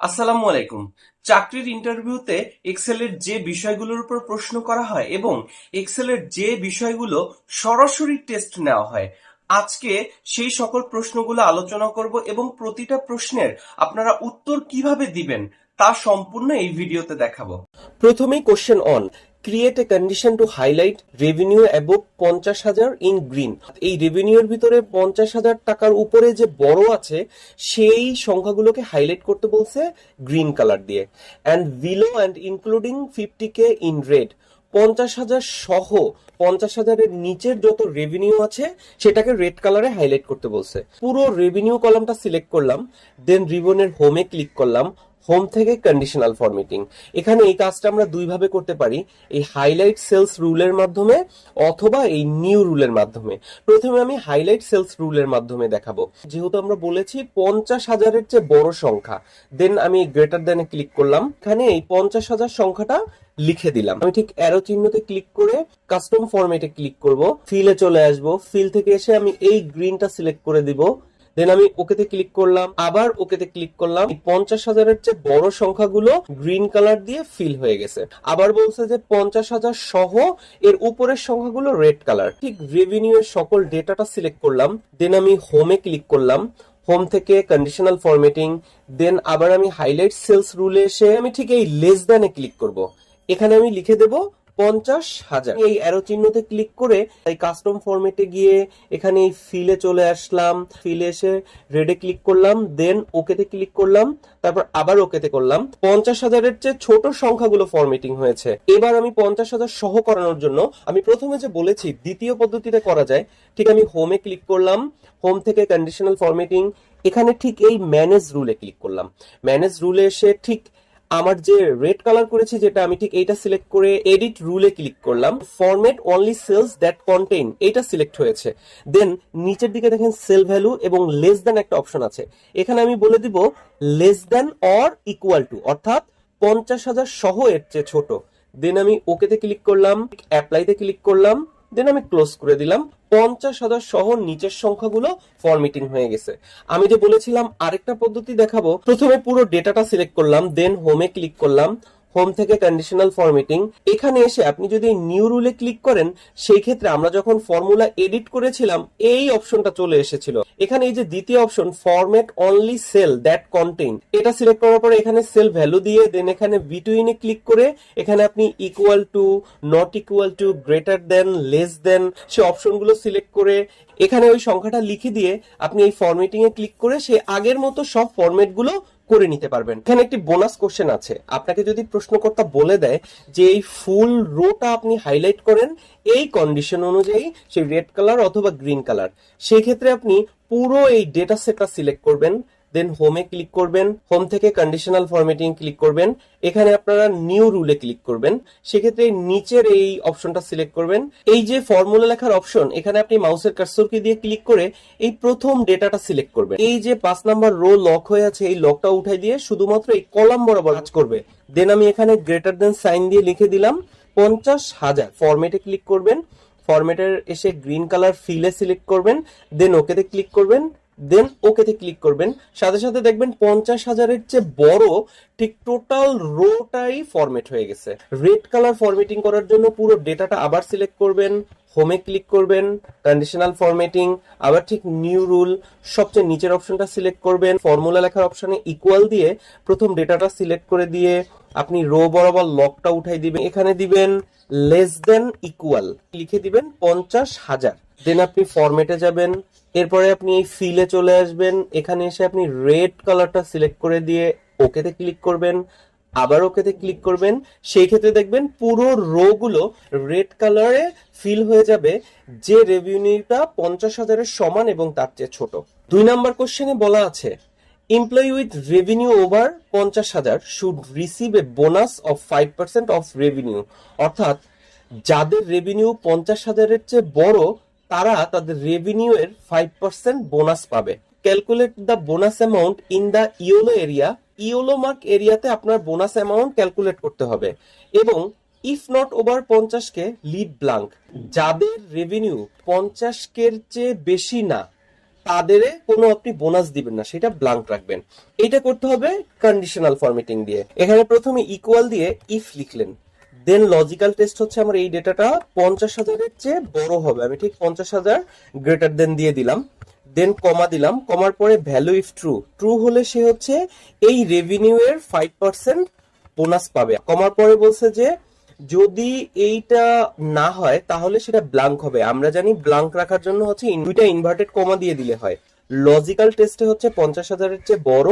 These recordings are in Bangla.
আসসালামু আলাইকুম। চাকরির ইন্টারভিউতে এক্সেলের যে বিষয়গুলোর উপর প্রশ্ন করা হয় এবং এক্সেলের যে বিষয়গুলো সরাসরি টেস্ট নেওয়া হয়, আজকে সেই সকল প্রশ্নগুলো আলোচনা করব এবং প্রতিটা প্রশ্নের আপনারা উত্তর কীভাবে দিবেন তা সম্পূর্ণ এই ভিডিওতে দেখাবো। প্রথমেই question on create a condition to highlight revenue above পঞ্চাশ হাজার ইন গ্রিন এই রেভিনিউর ভিতরে পঞ্চাশ হাজার টাকার উপরে যে বড় আছে, সেই সংখ্যাগুলোকে হাইলাইট করতে বলছে গ্রিন কালার দিয়ে। And below and including fifty K in red পঞ্চাশ হাজার সহ পঞ্চাশ হাজারের নিচের যত রেভিনিউ আছে, সেটাকে রেড কালারে হাইলাইট করতে বলছে। পুরো রেভিনিউ কলামটা সিলেক্ট করলাম দেন রিবনের হোমে ক্লিক করলাম হোম থেকে কন্ডিশনাল ফরমেটিং এখানে এই কাজটা আমরা দুইভাবে করতে পারি, এই হাইলাইট সেলস রুলের মাধ্যমে অথবা এই নিউ রুলের মাধ্যমে। প্রথমে আমি হাইলাইট সেলস রুলের মাধ্যমে দেখাবো। যেহেতু আমরা বলেছি পঞ্চাশ হাজারের চেয়ে বড় সংখ্যা দেন আমি গ্রেটার দেনে ক্লিক করলাম। এখানে এই পঞ্চাশ হাজার সংখ্যাটা লিখে দিলাম। আমি ঠিক অ্যারো চিহ্নতে ক্লিক করে কাস্টম ফরম্যাটে ক্লিক করব। ফিলে চলে আসব। ফিল থেকে এসে আমি এই গ্রিনটা সিলেক্ট করে দিব। দেন আমি ওকেতে ক্লিক করলাম, আবার ওকেতে ক্লিক করলাম। পঞ্চাশ হাজারের চেয়ে বড় সংখ্যাগুলো গ্রিন কালার দিয়ে ফিল হয়ে গেছে। আবার বলছে যে পঞ্চাশ হাজার সহ এর উপরের সংখ্যাগুলো রেড কালার ঠিক রেভিনিউ এর সকল ডেটাটা সিলেক্ট করলাম দেন আমি হোমে ক্লিক করলাম হোম থেকে কন্ডিশনাল ফরম্যাটিং দেন আবার আমি হাইলাইট সেলস রুলে এসে আমি ঠিক এই লেস দ্যানে ক্লিক করব। এখানে আমি লিখে দেব পঞ্চাশ হাজার। এই অ্যারো চিহ্নতে ক্লিক করে এই কাস্টম ফরম্যাটে গিয়ে এখানে এই ফিলে চলে আসলাম। ফিলে এসে রেডে ক্লিক করলাম দেন ওকেতে ক্লিক করলাম, তারপর আবার ওকেতে করলাম। পঞ্চাশ হাজারের চেয়ে ছোট সংখ্যাগুলো ফরম্যাটিং হয়েছে। এবার আমি পঞ্চাশ হাজার সহ করানোর জন্য আমি প্রথমে যে বলেছি, দ্বিতীয় পদ্ধতিতে করা যায়, ঠিক আমি হোমে ক্লিক করলাম। হোম থেকে কন্ডিশনাল ফরম্যাটিং এখানে ঠিক এই ম্যানেজ রুলে ক্লিক করলাম। ম্যানেজ রুলে এসে ঠিক আমার যে রেড কালার করেছি যেটা আমি ঠিক এইটা সিলেক্ট করে এডিট রুলে ক্লিক করলাম format only cells that contain এইটা সিলেক্ট হয়েছে। দেন নিচের দিকে দেখেন সেল ভ্যালু এবং লেস দ্যান একটা অপশন আছে। এখানে আমি বলে দিব less than or equal to অর্থাৎ পঞ্চাশ হাজার সহ এর চেয়ে ছোট। দেন আমি ওকেতে ক্লিক করলাম অ্যাপ্লাইতে ক্লিক করলাম দেন আমি ক্লোজ করে দিলাম। পঞ্চাশ হাজার সহ নিচের সংখ্যাগুলো ফরমেটিং হয়ে গেছে। আমি যে বলেছিলাম আরেকটা পদ্ধতি দেখাবো। প্রথমে পুরো ডেটাটা সিলেক্ট করলাম দেন হোমে ক্লিক করলাম। হোম থেকে কন্ডিশনাল ফরমেটিং এখানে এসে আপনি যদি নিউ রুলে ক্লিক করেন, সেই ক্ষেত্রে আমরা যখন ফর্মুলা এডিট করেছিলাম, এই অপশনটা চলে এসেছিল। এখানে এই যে দ্বিতীয় option format only cell that contain এটা সিলেক্ট করার পরে এখানে সেল ভ্যালু দিয়ে দেন এখানে বিটুইনে ক্লিক করে, এখানে আপনি equal to not equal to greater than less than সে অপশনগুলো সিলেক্ট করে, এখানে ওই সংখ্যাটা লিখে দিয়ে আপনি এই ফরম্যাটিং এ ক্লিক করে সেই আগের মতো সব ফরম্যাটগুলো করে নিতে পারবেন। এখানে একটি বোনাস কোশ্চেন আছে। আপনাকে যদি প্রশ্নকর্তা বলে দেয় যে এই ফুল রোটা আপনি হাইলাইট করেন, এই কন্ডিশন অনুযায়ী সেই রেড কালার অথবা গ্রিন কালার সেই ক্ষেত্রে আপনি পুরো এই ডেটা সেটটা সিলেক্ট করবেন। দেন হোমে ক্লিক করবেন। হোম থেকে কন্ডিশনাল ফরম্যাটিং ক্লিক করবেন। এখানে আপনারা নিউ রুলে ক্লিক করবেন। সেক্ষেত্রে নিচের এই অপশনটা সিলেক্ট করবেন। এই যে ফর্মুলা লেখার অপশন এখানে আপনি মাউসের কার্সরকে দিয়ে ক্লিক করে এই প্রথম ডেটাটা সিলেক্ট করবেন। এই যে পাঁচ নাম্বার রো লক হয়ে আছে, এই লকটা উঠাই দিয়ে শুধুমাত্র এই কলাম বরাবর কাজ করবে। দেন আমি এখানে গ্রেটার দেন সাইন দিয়ে লিখে দিলাম। পঞ্চাশ হাজার। ফরম্যাটে ক্লিক করবেন। ফরম্যাটের এসে গ্রিন কালার ফিলে সিলেক্ট করবেন। দেন ওকেতে ক্লিক করবেন। দেন ওকেতে ক্লিক করবেন। সাথে সাথে দেখবেন পঞ্চাশ হাজারের চেয়ে বড় ঠিক টোটাল রোটাই ফরম্যাট হয়ে গেছে। রেড কালার ফরম্যাটিং করার জন্য পুরো ডেটাটা আবার সিলেক্ট করবেন হোমে ক্লিক করবেন কন্ডিশনাল ফরম্যাটিং আবার ঠিক নিউ রুল সবচেয়ে নিচের অপশনটা সিলেক্ট করবেন ফর্মুলা লেখার অপশনে ইকুয়াল দিয়ে প্রথম ডেটাটা সিলেক্ট করে দিয়ে আপনি রো বরাবর লকটা উঠাই দিবেন। এখানে দিবেন লেস দেন ইকুয়াল লিখে দিবেন পঞ্চাশ হাজার। দেন আপনি ফরম্যাটে যাবেন, এরপরে আপনি এই ফিলে চলে আসবেন, এখানে এসে আপনি রেড কালারটা সিলেক্ট করে দিয়ে ওকেতে ক্লিক করবেন, আবার ওকেতে ক্লিক করবেন, সেই ক্ষেত্রে দেখবেন পুরো রো গুলো রেড কালারে ফিল হয়ে যাবে, যে রেভিনিউটা পঞ্চাশ হাজারের সমান এবং তার চেয়ে ছোট। দুই নাম্বার কোশ্চেনে বলা আছে এমপ্লয়ি উইথ রেভিনিউ ওভার পঞ্চাশ হাজার should receive a bonus of five percent of revenue অর্থাৎ, যাদের রেভিনিউ পঞ্চাশ হাজারের চেয়ে বড় তারা তাদের রেভিনিউ এর ফাইভ পার্সেন্ট বোনাস পাবে। Calculate the bonus amount in the yellow area yellow mark এরিয়াতে আপনার বোনাস অ্যামাউন্ট ক্যালকুলেট করতে হবে। এবং ইফ নট ওভার পঞ্চাশ কে লিভ ব্লাঙ্ক যাদের রেভিনিউ পঞ্চাশ কের চেয়ে বেশি না, তাদের কোনো আপনি বোনাস দিবেন না, সেটা ব্লাঙ্ক রাখবেন। এটা করতে হবে কন্ডিশনাল ফরম্যাটিং দিয়ে। এখানে প্রথমে ইকুয়াল দিয়ে ইফ লিখলেন। দেন লজিক্যাল টেস্ট হচ্ছে আমার এই ডেটাটা পঞ্চাশ হাজারের চেয়ে বড় হবে। আমি ঠিক পঞ্চাশ হাজার গ্রেটার দেন দিয়ে দিলাম। দেন কমা দিলাম। কমার পরে ভ্যালু ইফ ট্রু ট্রু হলে সে হচ্ছে এই রেভিনিউ এর ফাইভ পার্সেন্ট বোনাস পাবে। কমার পরে বলছে যে যদি এইটা না হয়, তাহলে সেটা ব্লাঙ্ক হবে। আমরা জানি ব্লাঙ্ক রাখার জন্য হচ্ছে দুইটা ইনভার্টেড কমা দিয়ে দিলে হয়। লজিক্যাল টেস্টে হচ্ছে পঞ্চাশ হাজারের চেয়ে বড়।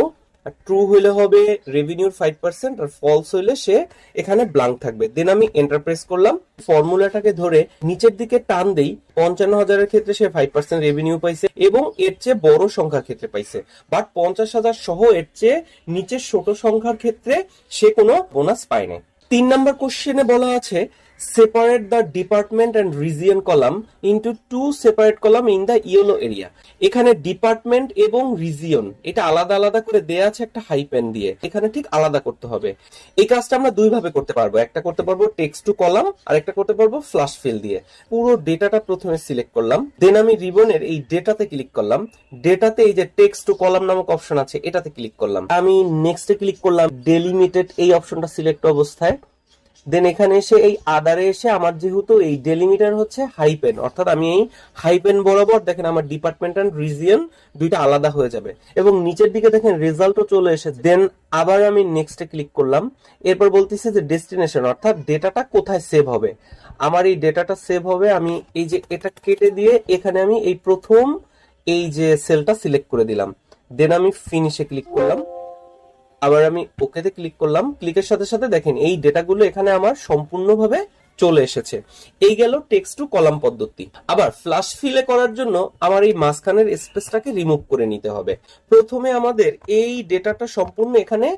ট্রু হইলে হবে রেভিনিউর ফাইভ পার্সেন্ট আর ফলস হইলে সে এখানে ব্লাঙ্ক থাকবে। দেন আমি এন্টারপ্রেস করলাম। ফর্মুলাটাকে ধরে নিচের দিকে টান দেই, পঞ্চান্ন হাজারের ক্ষেত্রে সে ফাইভ পার্সেন্ট রেভিনিউ পাইছে এবং এর চেয়ে বড় সংখ্যার ক্ষেত্রে পাইছে। বাট পঞ্চাশ হাজার সহ এর চেয়ে নিচের ছোট সংখ্যার ক্ষেত্রে সে কোনো বোনাস পায় নাই। তিন নম্বর কোশ্চেনে বলা আছে separate the department and region column into two separate column in the yellow area এখানে ডিপার্টমেন্ট এবং রিজিয়ন এটা আলাদা আলাদা করে দেয়া আছে একটা হাইপেন দিয়ে। এখানে ঠিক আলাদা করতে হবে। এই কাজটা আমরা দুই ভাবে করতে পারব। একটা করতে পারব টেক্সট টু কলাম আর একটা করতে পারব ফ্লাশ ফিল দিয়ে। পুরো ডেটাটা প্রথমে সিলেক্ট করলাম। দেন আমি রিবনের এই ডেটাতে ক্লিক করলাম। ডেটাতে এই যে টেক্সট টু কলাম নামক অপশন আছে, এটাতে ক্লিক করলাম। আমি নেক্সটে ক্লিক করলাম ডেলিমিটেড এই অপশনটা সিলেক্ট অবস্থায়। দেন এখানে এসে এই আদারে এসে আমার যেহেতু এই ডেলিমিটার হচ্ছে হাইপেন অর্থাৎ আমি এই হাইপেন বরাবর দেখেন আমার ডিপার্টমেন্ট অ্যান্ড রিজিয়ন দুইটা আলাদা হয়ে যাবে। এবং নিচের দিকে দেখেন রেজাল্টও চলে এসেছে। দেন আবার আমি নেক্সটে ক্লিক করলাম। এরপর বলতেছে যে ডেস্টিনেশন অর্থাৎ ডেটাটা কোথায় সেভ হবে? আমার এই ডেটাটা সেভ হবে, আমি এই যে এটা কেটে দিয়ে এখানে আমি এই প্রথম এই যে সেলটা সিলেক্ট করে দিলাম। দেন আমি ফিনিশে ক্লিক করলাম। আবার আমি ওকেতে ক্লিক করলাম। ক্লিকের সাথে সাথে দেখেন, এই ডেটাগুলো এখানে আমার সম্পূর্ণভাবে চলে এসেছে। এই গেল টেক্সট টু কলাম পদ্ধতি। আবার ফ্লাশ ফিলে করার জন্য আমার এই মাঝখানের স্পেসটাকে রিমুভ করে নিতে হবে। প্রথমে আমাদের এই ডেটাটা সম্পূর্ণ এখানে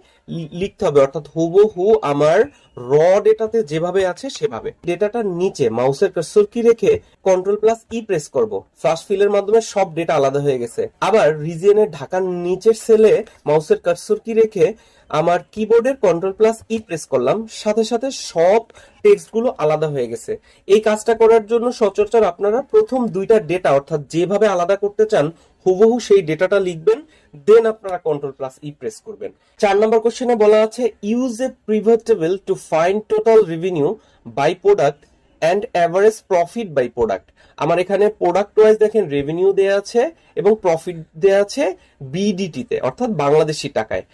লিখতে হবে, অর্থাৎ হুবহু আমার র ডেটাতে যেভাবে আছে, সেভাবে। ডেটাটার নিচে মাউসের কার্সর কি রেখে কন্ট্রোল প্লাস ই প্রেস করব। ফ্লাশ ফিলের মাধ্যমে সব ডেটা আলাদা হয়ে গেছে। আবার রিজিয়নের ঢাকার নিচের সেলে মাউসের কার্সর কি রেখে আমার কিবোর্ডের কন্ট্রোল প্লাস ই প্রেস করলাম। সাথে সাথে সব টেক্সটগুলো আলাদা হয়ে গেছে। এই কাজটা করার জন্য সচরাচর আপনারা প্রথম দুইটা ডেটা অর্থাৎ যেভাবে আলাদা করতে চান হুবহু সেই ডেটাটা লিখবেন দেন আপনারা কন্ট্রোল প্লাস ই প্রেস করবেন। চার নম্বর কোশ্চেনে বলা আছে use a প্রিভার্টেবল table to find total revenue by product and average profit by product আমার এখানে প্রোডাক্ট ওয়াইজ দেখেন রেভিনিউ দেয়া আছে এবং প্রফিট দেয়া আছে বিডিটিতে অর্থাৎ বাংলাদেশি টাকায়।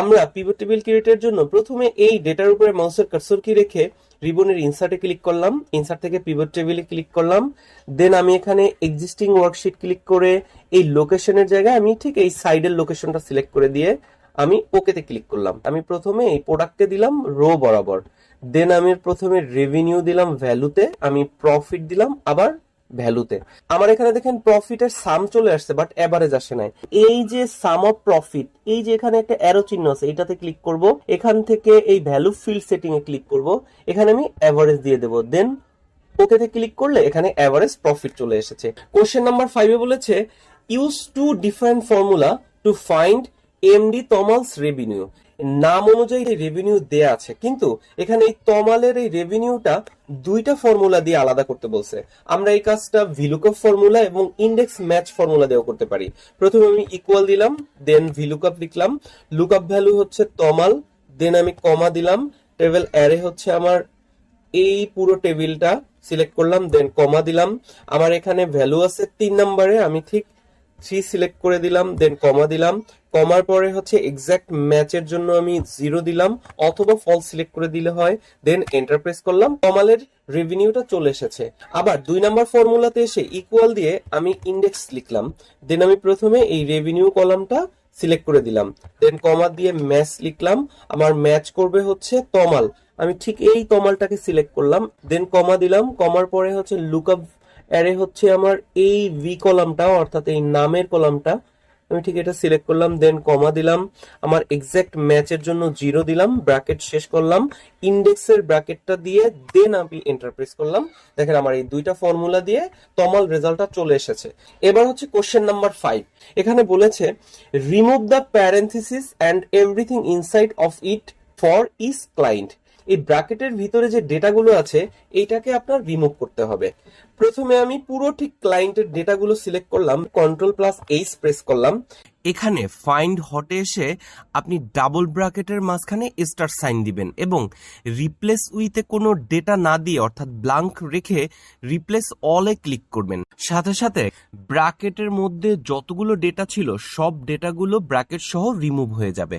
আমরা পিভট টেবিল ক্রিয়েটের জন্য প্রথমে এই ডেটার উপরে মাউসের কার্সর কি রেখে রিবনের ইনসার্টে ক্লিক করলাম। ইনসার্ট থেকে পিভট টেবিলে ক্লিক করলাম। দেন আমি এখানে এক্সিস্টিং ওয়ার্কশিট ক্লিক করে এই লোকেশনের জায়গায় আমি ঠিক এই সাইডের লোকেশনটা সিলেক্ট করে দিয়ে আমি ওকেতে ক্লিক করলাম। আমি প্রথমে এই প্রোডাক্টে দিলাম রো বরাবর। দেন আমি প্রথমে রেভিনিউ দিলাম ভ্যালুতে আমি প্রফিট দিলাম। আবার ভ্যালুতে। আমার এখানে দেখেন প্রফিটের সাম চলে আসছে বাট এভারেজ আসে নাই। এই যে সাম অফ প্রফিট এই যে এখানে একটা অ্যারো চিহ্ন আছে, এটাতে ক্লিক করব। এখান থেকে এই ভ্যালু ফিল্ড সেটিং এ ক্লিক করব। এখানে আমি এভারেজ দিয়ে দেব। দেন ওকেতে ক্লিক করলে এখানে এভারেজ প্রফিট চলে এসেছে। কোশ্চেন নাম্বার ফাইভে বলেছে use two different formula to find MD Tamal's revenue নাম অনুযায়ী রেভিনিউ দেয়া আছে, কিন্তু এখানে এই তমালের এই রেভিনিউটা দুইটা ফর্মুলা দিয়ে আলাদা করতে বলছে। আমরা এই কাজটা ভিলুকপ ফর্মুলা এবং ইন্ডেক্স ম্যাচ ফর্মুলা দিয়েও করতে পারি। প্রথমে আমি ইকুয়াল দিলাম দেন ভিলুকপ লিখলাম। লুকআপ ভ্যালু হচ্ছে তমাল দেন আমি কমা দিলাম। টেবিল অ্যারে হচ্ছে আমার এই পুরো টেবিলটা সিলেক্ট করলাম দেন কমা দিলাম। আমার এখানে ভ্যালু আছে তিন নম্বরে, আমি ঠিক থ্রি সিলেক্ট করে দিলাম দেন কমা দিলাম। কমার পরে হচ্ছে এক্সাক্ট ম্যাচের জন্য আমি জিরো দিলাম, অথবা ফল সিলেক্ট করে দিলে হয়। দেন এন্টার প্রেস করলাম কমালের রেভিনিউটা চলে এসেছে। আবার দুই নাম্বার ফর্মুলাতে এসে ইকুয়াল দিয়ে আমি ইন্ডেক্স লিখলাম। দেন আমি প্রথমে এই রেভিনিউ কলামটা সিলেক্ট করে দিলাম। দেন কমা দিয়ে ম্যাচ লিখলাম। আমার ম্যাচ করবে হচ্ছে তমাল। আমি ঠিক এই তমালটাকে সিলেক্ট করলাম। দেন কমা দিলাম। কমার পরে হচ্ছে লুকআপ অ্যারে হচ্ছে আমার এই ভি কলামটা, অর্থাৎ এই নামের কলামটা। আমি ঠিক এটা সিলেক্ট করলাম দেন কমা দিলাম। আমার এক্সাক্ট ম্যাচের জন্য জিরো দিলাম ব্র্যাকেট শেষ করলাম। ইন্ডেক্সের ব্র্যাকেটটা দিয়ে দেন আমি এন্টারপ্রেস করলাম। দেখেন আমার এই দুইটা ফর্মুলা দিয়ে তমাল রেজাল্টটা চলে এসেছে। এবার হচ্ছে কোশ্চেন নাম্বার ফাইভ এখানে বলেছে remove the parenthesis and everything inside of it for each client এই ব্র্যাকেটের ভিতরে যে ডেটাগুলো আছে, এইটাকে আপনার রিমুভ করতে হবে। প্রথমে আমি পুরো ঠিক ক্লায়েন্টের ডেটাগুলো সিলেক্ট করলাম, কন্ট্রোল প্লাস এইচ প্রেস করলাম। এখানে ফাইন্ড হটে এসে আপনি ডাবল ব্র্যাকেটের মাঝখানে স্টার সাইন দিবেন এবং রিপ্লেস উইথে কোনো ডেটা না দিয়ে, অর্থাৎ ব্লাঙ্ক রেখে রিপ্লেস অলে ক্লিক করবেন। সাথে সাথে ব্র্যাকেটের মধ্যে যতগুলো ডেটা ছিল, সব ডেটাগুলো ব্র্যাকেট সহ রিমুভ হয়ে যাবে।